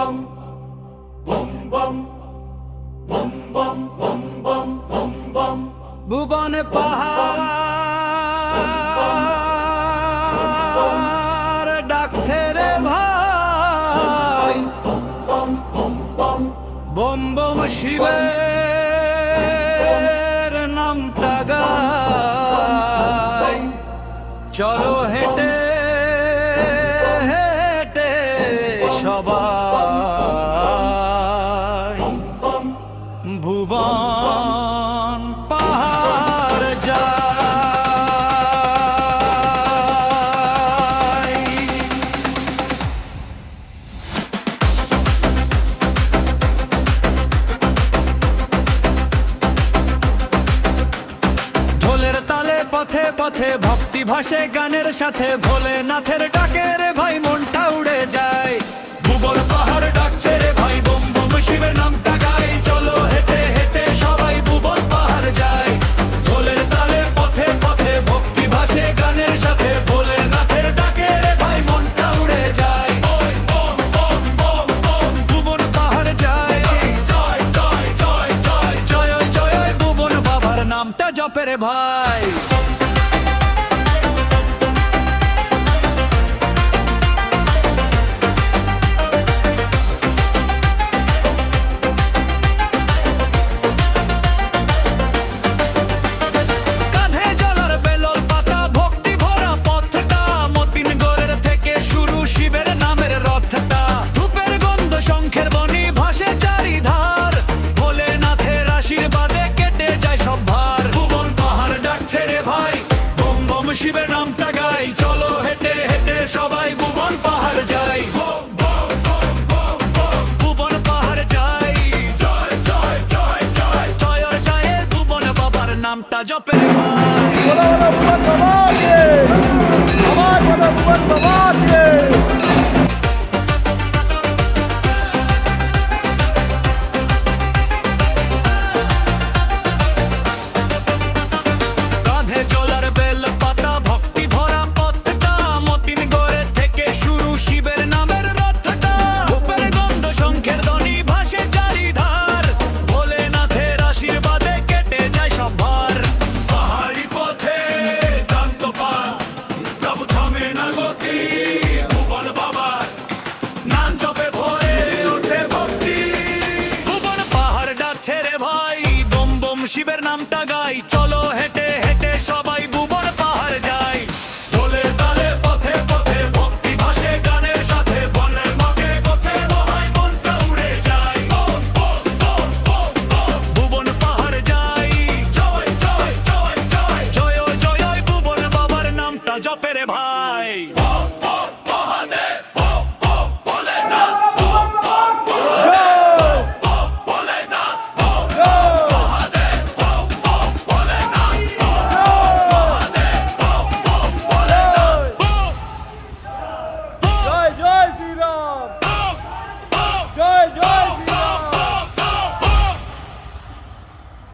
bum bum bum bum bum bum bum bum bum ভুবন পাহাড় ডাকছে রে ভাই বম বম শিবের নামটা গাই চলো ভুবন পাহাড় যায়। ঢোলের তালে পথে পথে ভক্তি ভাসে গানের সাথে ভোলেনাথের ডাকে রে ভাই, মনটা উড়ে যায়। ভুবন পেরে ভাই শিবের নামটা গাই। চলো হেঁটে হেঁটে সবাই ভুবন পাহাড় যাই। শিবের নামটা গাই। চলো হেঁটে হেঁটে সবাই বুবন পাহাড় যাই। ঢোলে তালে পথে পথে ভক্তি ভাসে গানের সাথে বনের মাকে পথে বহাই মনটা উড়ে যায় ভুবন পাহাড় যাই। জয় জয় জয়। জয় জয় জয়, বুবন বাবার নামটা জপেরে ভাই।